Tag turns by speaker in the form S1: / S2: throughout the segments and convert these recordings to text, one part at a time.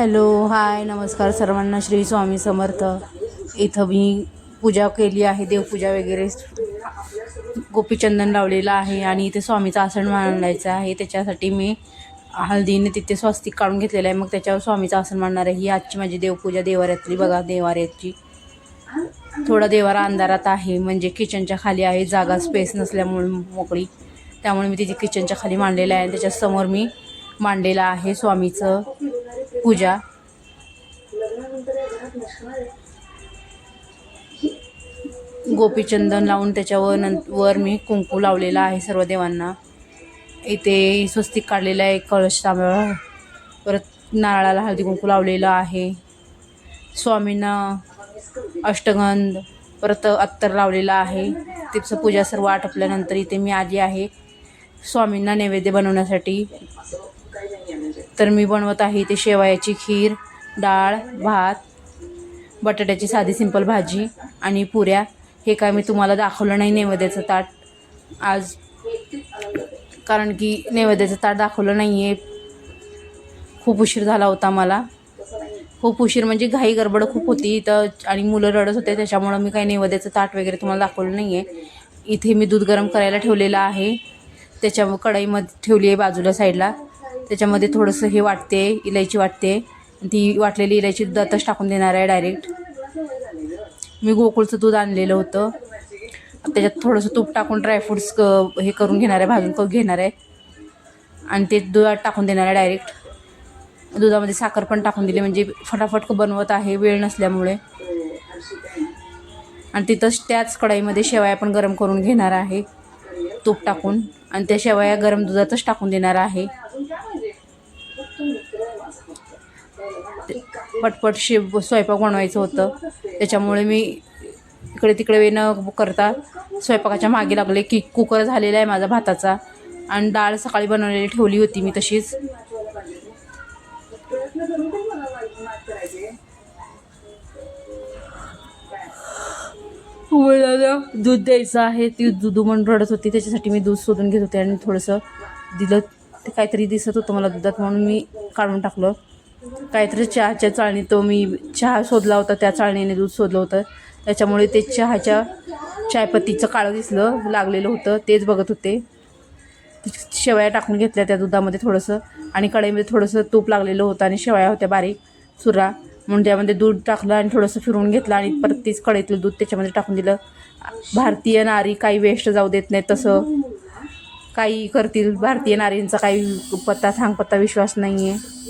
S1: Hello hi नमस्कार सर्वांना श्री स्वामी समर्थ. इथं मी पूजा केली आहे देवपूजा वगैरे. गोपीचंदन लावलेलं आहे आणि इथे स्वामीचं आसन मांडायचं आहे. त्याच्यासाठी मी हळदीने तिथे स्वस्तिक काढून घेतलेलं आहे. मग त्याच्यावर स्वामीचं आसन मांडणार आहे. ही आजची माझी देवपूजा देवाऱ्यातली बघा देवाऱ्याची. थोडा देवारा अंधारात आहे म्हणजे किचनच्या खाली आहे. जागा स्पेस नसल्यामुळे मोकळी. त्यामुळे मी तिथे किचनच्या खाली मांडलेलं आहे आणि त्याच्यासमोर मी मांडलेलं आहे स्वामीचं पूजा. गोपीचंदन लावून त्याच्यावर नं वर मी कुंकू लावलेला आहे सर्व देवांना. इथे स्वस्तिक काढलेलं आहे कळश तांबळ परत नारळाला हळदी कुंकू लावलेलं आहे. स्वामींना अष्टगंध परत अत्तर लावलेला आहे. तिचं पूजा सर्व आटपल्यानंतर इथे मी आली आहे. स्वामींना नैवेद्य बनवण्यासाठी. तर मी बनवत आहे इथे शेवयाची खीर डाळ भात बटाट्याची साधी सिंपल भाजी आणि पुऱ्या. हे काय मी तुम्हाला दाखवलं नाही नैवेद्याचं ताट. आज कारण की नैवेद्याचं ताट दाखवलं नाही आहे खूप उशीर झाला होता मला. खूप उशीर म्हणजे घाई गडबड खूप होती तर आणि मुलं रडत होते त्याच्यामुळं मी काही नैवेद्याचं ताट वगैरे तुम्हाला दाखवलं नाही आहे इथे मी दूध गरम करायला ठेवलेलं आहे. त्याच्या कढईमध्ये ठेवली आहे बाजूला साईडला. त्याच्यामध्ये थोडंसं हे वाटते इलायची वाटते. ती वाटलेली इलायची दुधातच टाकून देणार आहे डायरेक्ट मी गोकुळचं दूध आणलेलं होतं. त्याच्यात थोडंसं तूप टाकून ड्रायफ्रूट्स क हे करून घेणार आहे भाजून क घेणार आहे. आणि ते दुधात टाकून देणार आहे डायरेक्ट दुधामध्ये साखर पण टाकून दिली म्हणजे फटाफट बनवत आहे वेळ नसल्यामुळे. आणि तिथंच त्याच कढाईमध्ये शेवया पण गरम करून घेणार आहे. तूप टाकून. आणि त्या शेवया गरम दुधातच टाकून देणार आहे. पटपट शिव स्वयंपाक बनवायचं होतं. त्याच्यामुळे मी इकडे तिकडे वेणं न करता स्वयंपाकाच्या मागे लागले. की कुकर झालेला आहे माझा भाताचा. आणि डाळ सकाळी बनवलेली ठेवली होती मी तशीच. मुलाला दूध द्यायचं आहे. ती दूध म्हणून रडत होती. त्याच्यासाठी मी दूध शोधून घेत होते आणि थोडंसं दिलं. ते काहीतरी दिसत होतं मला दुधात म्हणून मी काढून टाकलं. काहीतरी चहाच्या चाळणी तो मी चहा शोधला होता त्या चाळणीने दूध शोधलं होतं. त्याच्यामुळे ते चहाच्या चायपत्तीचं काळं दिसलं लागलेलं होतं तेच बघत होते. शेवया टाकून घेतल्या त्या दुधामध्ये थोडंसं आणि कढईमध्ये थोडंसं तूप लागलेलं होतं आणि शेवया होत्या बारीक सुरा म्हणून त्यामध्ये दूध टाकलं आणि थोडंसं फिरवून घेतलं आणि परत तीच कढईतलं दूध त्याच्यामध्ये टाकून दिलं. भारतीय नारी काही वेस्ट जाऊ देत नाही तसं. काही करतील भारतीय नारींचा काही पत्ता सांगपत्ता विश्वास नाही आहे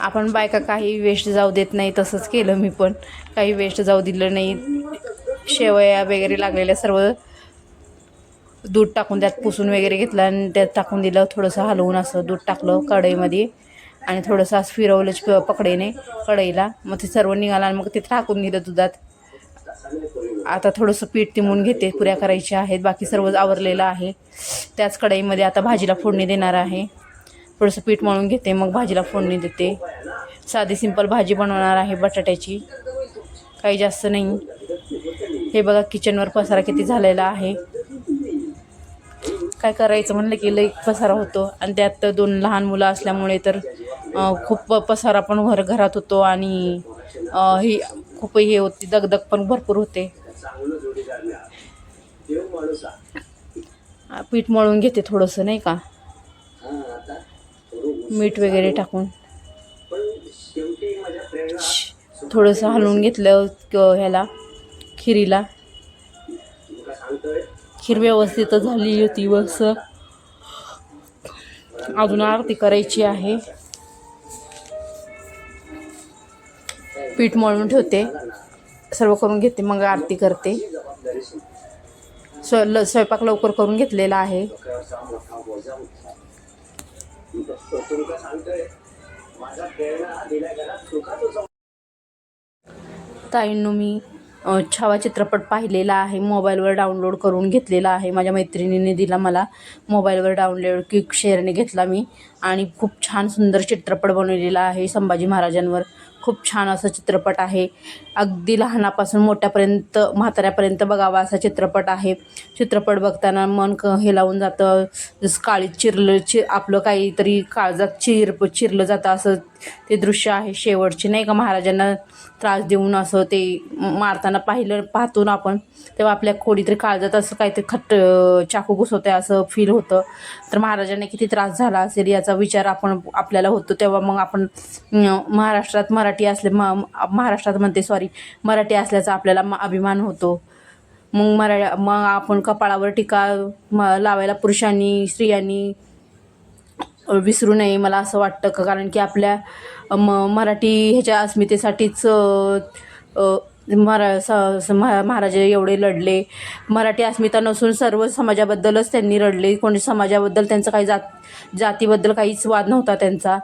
S1: आपण बायका काही वेस्ट जाऊ देत नाही तसंच केलं मी पण. काही वेस्ट जाऊ दिलं नाही. शेवया वगैरे लागलेल्या सर्व दूध टाकून त्यात पुसून वगैरे घेतलं आणि त्यात टाकून दिलं. थोडंसं हलवून असं दूध टाकलं कढईमध्ये. आणि थोडंसं असं फिरवलं पकडेने कढईला. मग ते सर्व निघालं आणि मग ते टाकून दिलं दुधात. आता थोडंसं पीठ तिमून घेते. पुऱ्या करायच्या आहेत. बाकी सर्व आवरलेलं आहे. त्याच कढईमध्ये आता भाजीला फोडणी देणार आहे. थोडंसं पीठ मळून घेते मग भाजीला फोडणी देते. साधी सिंपल भाजी बनवणार आहे बटाट्याची. काही जास्त नाही. हे बघा किचनवर पसारा किती झालेला आहे. काय करायचं म्हणलं की लई पसारा होतो. आणि त्यात दोन लहान मुलं असल्यामुळे तर खूप पसारा पण घर घरात होतो आणि ही खूप हे होती दगदग पण भरपूर होते. पीठ मळून घेते थोडंसं नाही का? मीठ वगैरे टाकून. थोडंसं हलवून घेतलं ह्याला खिरीला. खीर व्यवस्थित झाली होती बस अजून आरती करायची आहे. पीठ मळून ठेवते. सर्व करून घेते मग आरती करते. स्व ल स्वयंपाक लवकर करून घेतलेला आहे. ताईंनो मी छावा चित्रपट पाहिलेला आहे. मोबाईलवर डाउनलोड करून घेतलेला आहे. माझ्या मैत्रिणीने दिला मला मोबाईलवर डाउनलोड क्विक शेअरने घेतला मी. आणि खूप छान सुंदर चित्रपट बनवलेला आहे संभाजी महाराजांवर. खूप छान असं चित्रपट आहे. अगदी लहानापासून मोठ्यापर्यंत म्हाताऱ्यापर्यंत बघावा असा चित्रपट आहे. चित्रपट बघताना मन क हे लावून जातं. जसं काळीत चिरलं चि आपलं काहीतरी काळजात चिर चिरलं जातं असं ते दृश्य आहे शेवटचे. नाही का महाराजांना त्रास देऊन असं ते मारताना पाहिलं पाहतो ना आपण तेव्हा आपल्या कोणीतरी काळजात असं काहीतरी खट्ट चाकू घुसवते असं फील होतं. तर महाराजांना किती त्रास झाला असेल याचा विचार आपण आपल्याला होतो. तेव्हा मग आपण महाराष्ट्रात मराठी मराठी असले म महाराष्ट्रात म्हणते सॉरी मराठी असल्याचा आपल्याला म- अभिमान होतो. मग मरा मग आपण कपाळावर टीका म लावायला पुरुषांनी स्त्रियांनी विसरू नये मला असं वाटतं. का कारण की आपल्या म मराठी ह्याच्या अस्मितेसाठीच मरा स महा- महाराज एवढे लढले. मराठी अस्मिता नसून सर्व समाजाबद्दलच त्यांनी लढले कोणी समाजाबद्दल त्यांचं काही जात जातीबद्दल काहीच वाद नव्हता त्यांचा.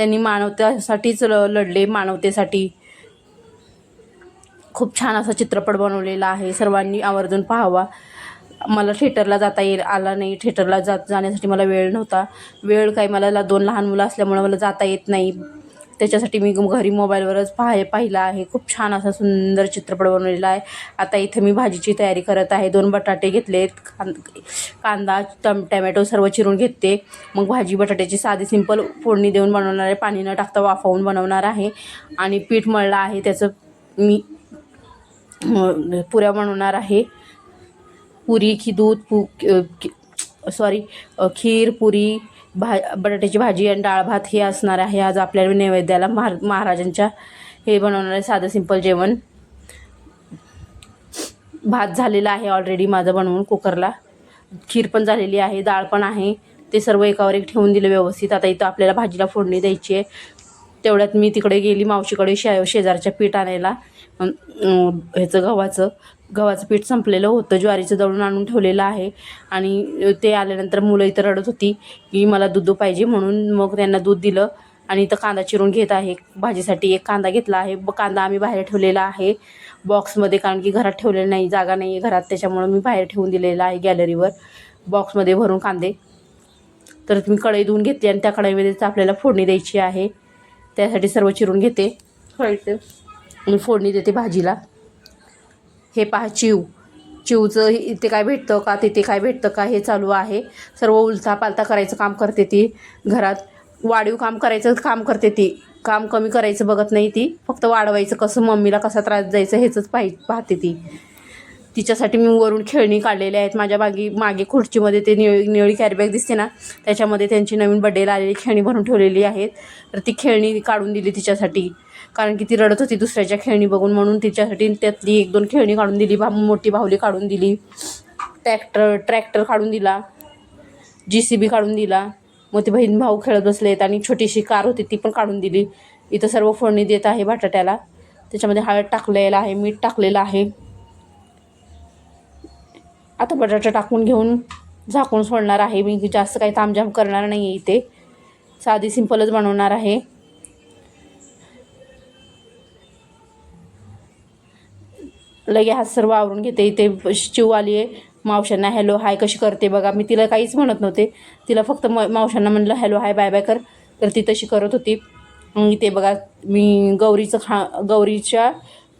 S1: त्यांनी मानवतेसाठीच ल लढले मानवतेसाठी. खूप छान असा चित्रपट बनवलेला आहे. सर्वांनी आवर्जून पाहावा. मला थिएटरला जाता येईल आला नाही. थिएटरला जात जाण्यासाठी मला वेळ नव्हता. वेळ काही मला दोन लहान मुलं असल्यामुळं मला जाता येत नाही. त्याच्यासाठी मी घरी मोबाईलवरच पाहाय पाहिला आहे. खूप छान असा सुंदर चित्रपट बनवलेला आहे. आता इथं मी भाजीची तयारी करत आहे. दोन बटाटे घेतलेत. कां कांदा टम टमॅटो सर्व चिरून घेते मग भाजी बटाट्याची साधी सिंपल फोडणी देऊन बनवणार आहे. पाणी न टाकता वाफवून बनवणार आहे. आणि पीठ मळलं आहे. त्याचं मी पुऱ्या बनवणार आहे. पुरी की दूध पु सॉरी खीर पुरी भा बटाट्याची भाजी आणि डाळ भात हे असणार आहे. आज आपल्या नैवेद्याला महार महाराजांच्या हे बनवणार आहे साधं सिंपल जेवण. भात झालेला आहे ऑलरेडी माझं बनवून कुकरला. खीर पण झालेली आहे डाळ पण आहे. ते सर्व एकावर एक ठेवून दिलं व्यवस्थित. आता इथं आपल्याला भाजीला फोडणी द्यायची आहे. तेवढ्यात मी तिकडे गेली मावशीकडे शे शेजारच्या पीठ आणायला. ह्याचं गव्हाचं. गव्हाचं पीठ संपलेलं होतं ज्वारीचं दळून आणून ठेवलेलं आहे. आणि ते आल्यानंतर मुलं इथं रडत होती की मला दूध पाहिजे म्हणून मग त्यांना दूध दिलं. आणि इथं कांदा चिरून घेत आहे. भाजीसाठी एक कांदा घेतला आहे. ब कांदा आम्ही बाहेर ठेवलेला आहे. बॉक्समध्ये कारण की घरात ठेवलेलं नाही जागा नाही आहे घरात त्याच्यामुळं मी बाहेर ठेवून दिलेला आहे गॅलरीवर. बॉक्समध्ये भरून कांदे. तर मी कढई धुवून घेते आणि त्या कढईमध्येच आपल्याला फोडणी द्यायची आहे. त्यासाठी सर्व चिरून घेते. आणि फोडणी देते भाजीला. हे पहा चिव. चिवचं इथे काय भेटतं का? तिथे काय भेटतं का? हे चालू आहे. सर्व उलथा पालथा करायचं काम करते ती घरात. वाढीव काम करायचं काम करते ती. काम कमी करायचं बघत नाही ती. फक्त वाढवायचं कसं मम्मीला कसा त्रास द्यायचा ह्याचंच पाहि पाहते ती. तिच्यासाठी मी वरून खेळणी काढलेल्या आहेत. माझ्या मागे मागे खुर्चीमध्ये ते निळी निळी कॅरीबॅग दिसते ना त्याच्यामध्ये त्यांची नवीन बड्डेला आलेली खेळणी भरून ठेवलेली आहेत. तर ती खेळणी काढून दिली तिच्यासाठी. कारण की ती रडत होती दुसऱ्याच्या खेळणी बघून म्हणून तिच्यासाठी त्यातली एक दोन खेळणी काढून दिली भा मोठी बाहुली काढून दिली ट्रॅक्टर ट्रॅक्टर काढून दिला जी सी बी काढून दिला. मग ते बहीण भाऊ खेळत बसलेत आणि छोटीशी कार होती ती पण काढून दिली. इथं सर्व फोडणी देत आहे बटाट्याला. त्याच्यामध्ये हळद टाकलेलं आहे मीठ टाकलेलं आहे. आता बटाटा टाकून घेऊन झाकून सोडणार आहे. मी जास्त काही तामझाम करणार नाही आहे इथे. साधी सिंपलच बनवणार आहे. लगे हात सर्व आवरून घेते. इथे शिव आली आहे. मावशांना हॅलो हाय कशी करते बघा. मी तिला काहीच म्हणत नव्हते. तिला फक्त म मावशांना म्हणलं हॅलो हाय बाय बाय कर. तर ती तशी करत होती. इथे बघा मी गौरीचं खा गौरीच्या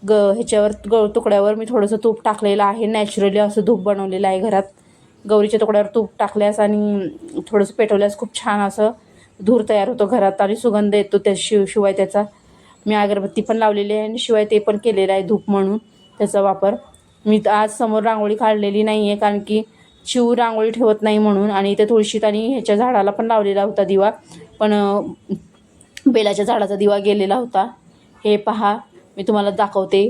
S1: ग ह्याच्यावर ग तुकड्यावर मी थोडंसं तूप टाकलेलं आहे. नॅचरली असं धूप बनवलेलं आहे घरात. गौरीच्या तुकड्यावर तूप टाकल्यास आणि थोडंसं पेटवल्यास खूप छान असं धूर तयार होतो घरात आणि सुगंध येतो त्या शिव शिवाय त्याचा. मी अगरबत्ती पण लावलेली आहे आणि शिवाय ते पण केलेलं आहे धूप म्हणून. त्याचा वापर. मी तर आज समोर रांगोळी काढलेली नाही आहे कारण की शिव रांगोळी ठेवत नाही म्हणून आणि इथे तुळशीत आणि ह्याच्या झाडाला पण लावलेला होता दिवा. पण बेलाच्या झाडाचा दिवा गेलेला होता. हे पहा मी तुम्हाला दाखवते.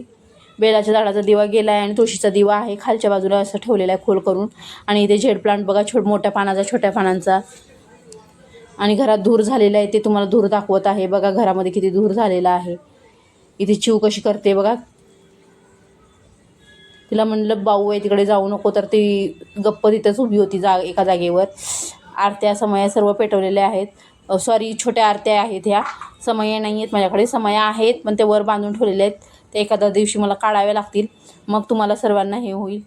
S1: बेलाच्या झाडाचा दिवा गेला आहे आणि तुळशीचा दिवा आहे. खालच्या बाजूला असं ठेवलेला आहे खोल करून. आणि इथे झेड प्लांट बघा छोट मोठ्या पानाचा छोट्या पानांचा. आणि घरात धूर झालेला आहे ते तुम्हाला धूर दाखवत आहे. बघा घरामध्ये किती धूर झालेला आहे. इथे चिव कशी करते बघा. तिला म्हणलं बाऊ आहे तिकडे जाऊ नको. तर ती गप्प तिथंच उभी होती जा एका जागेवर. आरत्या समया सर्व पेटवलेल्या आहेत. सॉरी छोट्या आरत्या आहेत ह्या. समया नाही आहेत माझ्याकडे. समया आहेत पण ते वर बांधून ठेवलेले आहेत. ते एखाद्या दिवशी मला काढाव्या लागतील. मग तुम्हाला सर्वांना हे होईल.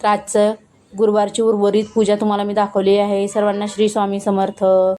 S1: तर आजचं गुरुवारची उर्वरित पूजा तुम्हाला मी दाखवली आहे. सर्वांना श्री स्वामी समर्थ.